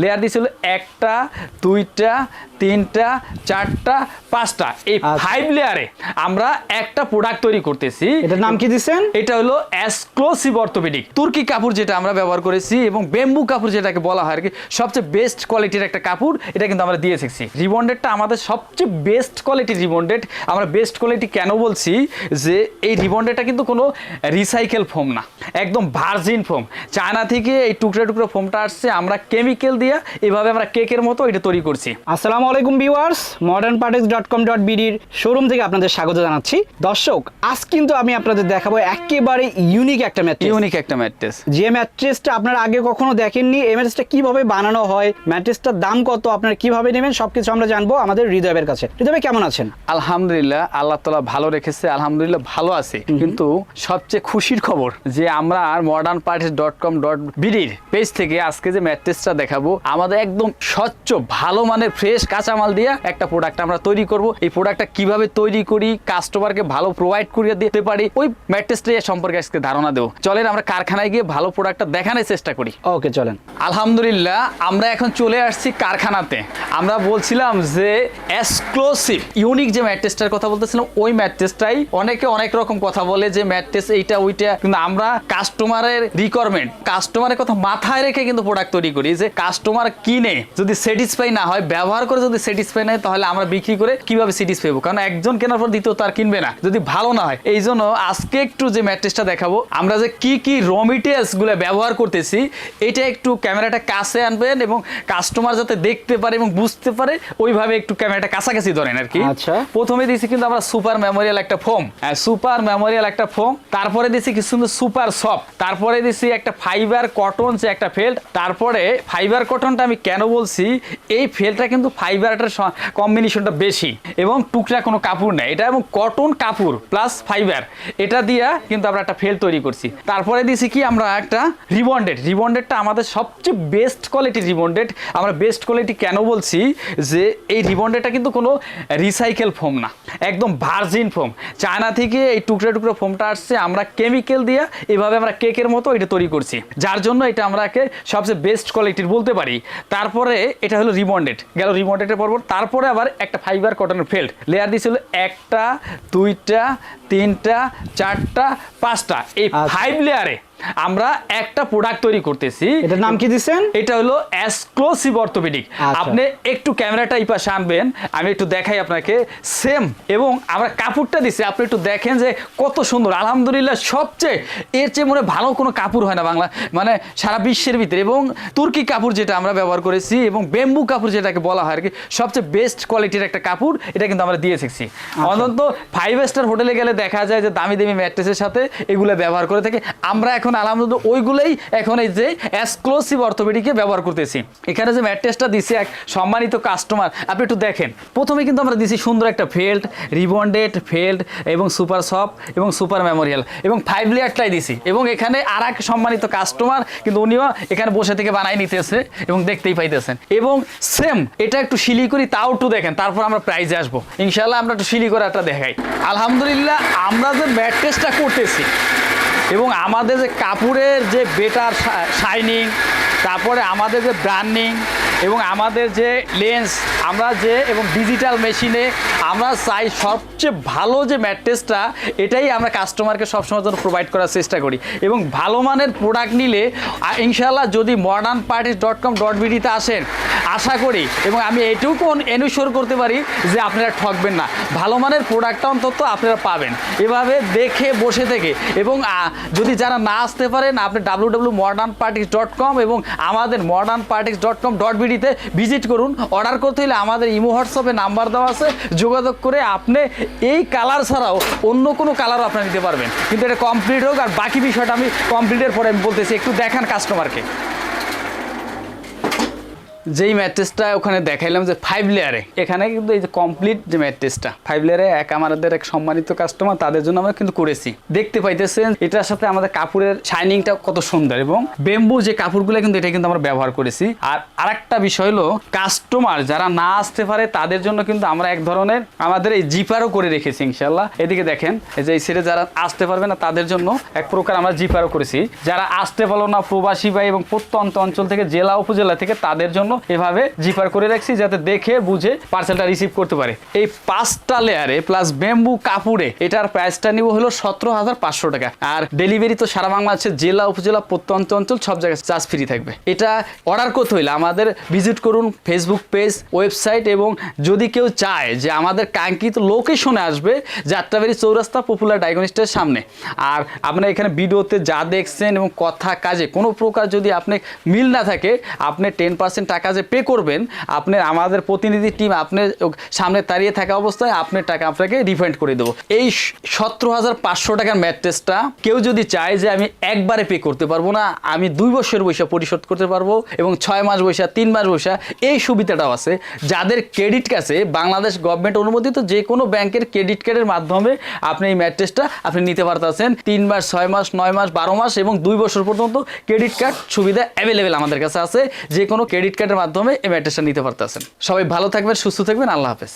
Layer দিয়েছিল একটা দুইটা তিনটা চারটা পাঁচটা। এই আচ্ছা। ফাইভ লেয়ারে আমরা একটা প্রোডাক্ট তৈরি করতেছি। এটার নাম কি দিচ্ছেন এটা হলো এক্সক্লুসিভ অর্থোপেডিক তুর্কি কাপড় যেটা আমরা ব্যবহার করেছি এবং বেম্বু কাপড় যেটাকে বলা হয় আর কি সবচেয়ে বেস্ট কোয়ালিটির একটা কাপড় এটা কিন্তু আমরা দিয়ে এসেছি। রিবন্ডেডটা আমাদের সবচেয়ে বেস্ট কোয়ালিটির রিবন্ডেড আমরা বেস্ট কোয়ালিটি কেন বলছি? যে এই রিবন্ডেডটা কিন্তু কোনো রিসাইকেল ফোম না একদম ভার্জিন ফোম চায়না থেকে এই টুকরো টুকরো ফোমটা আসছে আমরা কেমিক্যাল দিয়ে এভাবে আমরা কেকের মতো এটা তৈরি করছি। আসসালামু আলাইকুম viewers modern Partex dot com dot বিডির showroom থেকে আপনাদের স্বাগত জানাচ্ছি। দর্শক আজ কিন্তু আমি আপনাদের দেখাবো একেবারে ইউনিক একটা ম্যাট্রেস ইউনিক একটা ম্যাট্রেস যে ম্যাট্রেসটা আপনারা আগে কখনো দেখেননি এই ম্যাট্রেসটা কীভাবে বানানো হয় ম্যাট্রেসটার দাম কত আপনারা কীভাবে নেবেন সবকিছু আমরা জানব আমাদের হৃদয়ের কাছে। হৃদয় কেমন আছেন? আলহামদুলিল্লাহ আল্লাহ তালা ভালো রেখেছে আলহামদুলিল্লাহ ভালো আছে। কিন্তু সবচেয়ে খুশির খবর যে আমরা আর modern Partex dot com dot বিডির page থেকে আজকে যে ম্যাট্রেসটা দেখাবো আমাদের একদম স্বচ্ছ ভালো মানের ফ্রেশ কাঁচামাল দিয়ে একটা প্রোডাক্ট আমরা তৈরি করব। এই প্রোডাক্টটা কীভাবে তৈরি করি কাস্টমারকে ভালো প্রোভাইড করিয়ে দিতে পারি ওই ম্যাট্রেসটা সম্পর্কে আজকে ধারণা দেবো। চলেন আমরা কারখানায় গিয়ে ভালো প্রোডাক্টটা দেখানোর চেষ্টা করি। ওকে চলেন। আলহামদুলিল্লাহ আমরা এখন চলে আসছি কারখানাতে। আমরা বলছিলাম যে এক্সক্লুসিভ ইউনিক যে ম্যাট্রেসটার কথা বলতেছিলাম ওই ম্যাট্রেসটাই অনেকে অনেক রকম কথা বলে যে ম্যাট্রেস এইটা ওইটা কিন্তু আমরা কাস্টমারের রিকোয়ারমেন্ট কাস্টমারের কথা মাথায় রেখে কিন্তু প্রোডাক্ট তৈরি করি যে কাস্টমার কিনে যদি স্যাটিসফাই না হয় ব্যবহার করে যদি স্যাটিসফাই না হয় তাহলে আমরা বিক্রি করে কীভাবে স্যাটিসফাই হব? কারণ একজন কেনার পর দ্বিতীয় তার কিনবে না। যদি ভালো না হয় এই জন্য আজকে একটু যে ম্যাট্রেসটা দেখাবো আমরা যে কি কি র মেটেরিয়ালসগুলো ব্যবহার করতেছি এটা একটু ক্যামেরাটা কাছে আনবেন এবং কাস্টমার যাতে দেখতে পারে এবং বুঝতে পারে ওইভাবে একটু ক্যামেরাটা কাছাকাছি ধরেন আর কি। আচ্ছা। প্রথমে দিয়েছি কিন্তু আমরা সুপার মেমোরিয়াল একটা ফোম সুপার মেমোরিয়াল একটা ফোম তারপরে দিয়েছি কি সুন্দর সুপার সফট তারপরে দিয়েছি একটা ফাইবার কটন যে একটা ফেল্ট তারপরে ফাইবার কটনটা আমি কেন বলছি? এই ফেলটা কিন্তু ফাইবারটার কম্বিনেশনটা বেশি এবং টুকরা কোনো কাপড় নেই। এটা এবং কটন কাপড় প্লাস ফাইবার এটা দিয়া কিন্তু আমরা একটা ফেল তৈরি করছি। তারপরে দিয়েছি কি? আমরা একটা রিবন্ডেড রিবন্ডেডটা আমাদের সবচেয়ে বেস্ট কোয়ালিটি রিবন্ডেড আমরা বেস্ট কোয়ালিটি কেন বলছি? যে এই রিবন্ডেডটা কিন্তু কোনো রিসাইকেল ফোম না। একদম ভার্জিন ফোম চায়না থেকে এই টুকরো টুকরো ফোমটা আসছে। আমরা কেমিক্যাল দিয়ে এভাবে আমরা কেকের মতো এটা তৈরি করছি। যার জন্য এটা আমরাকে সবচেয়ে বেস্ট কোয়ালিটির বলতে পারি। তারপরে এটা হলো রিবন্ডেড। গেল রিবন্ডেডের পর তারপরে আবার একটা ফাইবার কটনের ফেল্ট লেয়ার দিয়েছিল একটা দুইটা তিনটা চারটা পাঁচটা। এই আচ্ছা। ফাইভ লেয়ারে আমরা একটা প্রোডাক্ট তৈরি করতেছি। এটার নাম কি দিচ্ছেন এটা হলো এক্সক্লুসিভ অর্থোপেডিক আচ্ছা। আপনি একটু ক্যামেরাটা এই পাশে আনবেন আমি একটু দেখাই আপনাকে। সেম এবং আমরা কাপড়টা দিছি আপনি একটু দেখেন যে কত সুন্দর। আলহামদুলিল্লাহ সবচেয়ে এর চেয়ে মনে ভালো কোনো কাপড় হয় না বাংলা মানে সারা বিশ্বের ভিতরে। এবং তুর্কি কাপড় যেটা আমরা ব্যবহার করেছি এবং বেম্বু কাপড় যেটাকে বলা হয় আর কি সবচেয়ে বেস্ট কোয়ালিটির একটা কাপড় এটা কিন্তু আমরা দিয়ে এসেছি। আচ্ছা। অন্তত ফাইভ স্টার হোটেলে গেলে দেখা যায় যে দামি দামি ম্যাট্রেসের সাথে এগুলো ব্যবহার করে থাকে। আমরা এখন আলহামদুলিল্লাহ ওইগুলোই এখন এই যে এক্সক্লুসিভ অর্থোপেডিকে ব্যবহার করতেছি। এখানে যে ম্যাট্রেসটা দিছে এক সম্মানিত কাস্টমার আপনি একটু দেখেন। প্রথমে কিন্তু আমরা দিছি সুন্দর একটা ফেল্ট রিবন্ডেড ফেল্ট এবং সুপার সফট এবং সুপার মেমোরিয়াল এবং ফাইভ লেয়ারটাই দিছি। এবং এখানে আর এক সম্মানিত কাস্টমার কিন্তু উনিও এখানে বসে থেকে বানাই নিতেছে এবং দেখতেই পাইতেছেন। এবং সেম এটা একটু শিলি করি, তাও একটু দেখেন, তারপর আমরা প্রাইজে আসব। ইনশাল্লাহ আমরা একটু শিলি করে একটা দেখাই। আলহামদুলিল্লাহ আমরা যে ম্যাট্রেসটা করতেছি এবং আমাদের যে কাপড়ের যে বেটার শাইনিং তারপরে আমাদের যে ব্র্যান্ডিং এবং আমাদের যে লেন্স আমরা যে এবং ডিজিটাল মেশিনে আমরা চাই সবচেয়ে ভালো যে ম্যাট্রেসটা এটাই আমরা কাস্টমারকে সবসময় জন্য প্রোভাইড করার চেষ্টা করি। এবং ভালো মানের প্রোডাক্ট নিলে ইনশাল্লাহ যদি modern Partex dot com dot বিডিতে আসেন, আশা করি, এবং আমি এটুকু এনশোর করতে পারি যে আপনারা ঠকবেন না। ভালো মানের প্রোডাক্টটা অন্তত আপনারা পাবেন। এভাবে দেখে, বসে থেকে, এবং যদি যারা না আসতে পারেন, আপনি W W modern Partex dot com এবং আমাদের modern Partex dot com dot বিডিতে visit করুন। অর্ডার করতে হলে আমাদের ইমো হোয়াটসঅ্যাপে নাম্বার দেওয়া আছে, যোগাযোগ করে আপনি এই কালার ছাড়াও অন্য কোনো কালারও আপনি নিতে পারবেন। কিন্তু এটা কমপ্লিট হোক আর বাকি বিষয়টা আমি কমপ্লিটের পরে আমি বলতেছি, একটু দেখান কাস্টমারকে যেই ম্যাট্রেসটা ওখানে দেখাইলাম যে ফাইভ লেয়ারে এখানে কিন্তু এই যে কমপ্লিট যে ম্যাট্রেসটা ফাইভ লেয়ারে এক আমাদের এক সম্মানিত কাস্টমার তাদের জন্য আমরা কিন্তু করেছি। দেখতে পাইতেছেন, এটার সাথে আমাদের কাপড়ের শাইনিংটা কত সুন্দর এবং বেম্বু যে কাপড়গুলো কিন্তু এটা কিন্তু আমরা ব্যবহার করেছি। আর আরেকটা বিষয় হলো কাস্টমার যারা না আসতে পারে, তাদের জন্য কিন্তু আমরা এক ধরনের আমাদের এই জিপারও করে রেখেছি ইনশাল্লাহ এদিকে দেখেন, এই যে এই সেটে যারা আসতে পারবে না, তাদের জন্য এক প্রকার আমরা জিপারও করেছি। যারা আসতে পারল না, প্রবাসী ভাই এবং প্রত্যন্ত অঞ্চল থেকে, জেলা, উপজেলা থেকে, তাদের জন্য জন্য এভাবে জিপার করে রাখছি যাতে দেখে, বুঝে পার্সেলটা রিসিভ করতে পারে। এই পাঁচটা লেয়ারে প্লাস ব্যাম্বু কাপড়ে এটার প্রাইসটা নিব হলো সতেরো হাজার পাঁচশো টাকা। আর ডেলিভারি তো সারা বাংলাদেশের জেলা, উপজেলা, প্রত্যন্ত অঞ্চল সব জায়গায় চার্জ ফ্রি থাকবে। এটা অর্ডার করতে হইলে আমাদের ভিজিট করুন ফেসবুক পেজ ওয়েবসাইট এবং যদি কেউ চায় যে আমাদের কাঙ্ক্ষিত লোকেশনে আসবে, যাত্রাবাড়ি চৌরাস্তা পপুলার ডায়াগনিস্টের সামনে। আর আপনার এখানে ভিডিওতে যা দেখছেন এবং কথা, কাজে কোনো প্রকার যদি আপনি মিল না থাকে, আপনি টেন পার্সেন্ট টাকা যে পে করবেন, আপনি আমাদের প্রতিনিধি টিম আপনার সামনে দাঁড়িয়ে থাকা অবস্থায় আপনার টাকা আপনাকে রিফান্ড করে দেবো। এই সতেরো হাজার পাঁচশো টাকার ম্যাট্রেসটা কেউ যদি চায় যে আমি একবারে পে করতে পারব না, আমি দুই বছর বৈশা পরিশোধ করতে পারব এবং ছয় মাস বৈশা, তিন মাস বৈশা, এই সুবিধাটাও আছে। যাদের ক্রেডিট কাছে বাংলাদেশ গভর্নমেন্ট অনুমোদিত যে কোনো ব্যাংকের ক্রেডিট কার্ডের মাধ্যমে আপনি এই ম্যাট্রেসটা আপনি নিতে পারতেছেন। তিন মাস, ছয় মাস, নয় মাস, বারো মাস এবং দুই বছর পর্যন্ত ক্রেডিট কার্ড সুবিধা অ্যাভেলেবেল আমাদের কাছে আছে। যে কোনো ক্রেডিট কার্ডের মাধ্যমে এই নিতে পারতেছেন। সবাই ভালো থাকবেন সুস্থ থাকবেন আল্লাহ হাফেজ।